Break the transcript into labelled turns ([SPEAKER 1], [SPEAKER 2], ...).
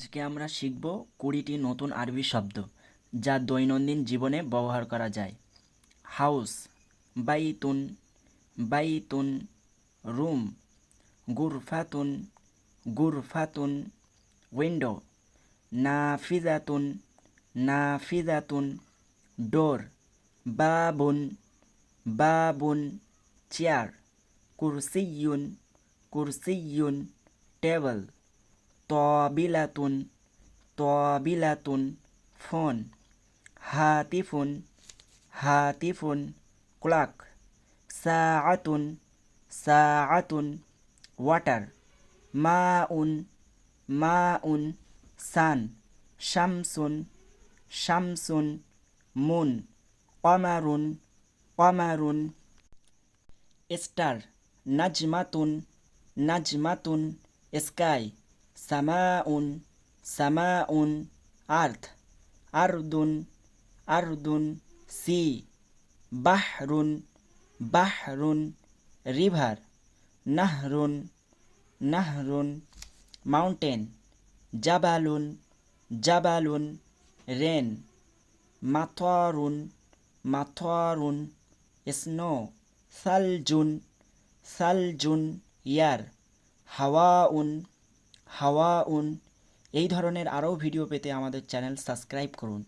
[SPEAKER 1] আজকে আমরা শিখব কুড়িটি নতুন আরবি শব্দ, যা দৈনন্দিন জীবনে ব্যবহার করা যায়। হাউস, বাইতুন বাইতুন, রুম, গুরফাতুন গুরফাতুন, উইন্ডো, নাফিজাতুন নাফিজাতুন, ডোর, বাবুন বাবুন, চেয়ার, কুরসিয়ুন কুরসিয়ুন, টেবল। তবিলাতুন তবিলাতুন ফোন হাতিফুন হাতিফুন ক্লক সাআতুন সাআতুন ওয়াটার মাউন মাউন সান শামসুন শামসুন মুন কমারুন কমারুন স্টার নাজমাতুন নাজমাতুন স্কাই সামাউন সামাউন আর্থ আরদুন আরদুন, সি, বাহরুন বাহরুন, রিভার, নাহরুন নাহরুন, মাউন্টেন, জাবালুন জাবালুন, রেন মাথরুন মাথরুন স্নো, সালজুন সালজুন, ইয়ার, হাওয়াউন হাওয়াউন এই ধরনের আরও ভিডিও পেতে আমাদের চ্যানেল সাবস্ক্রাইব করুন।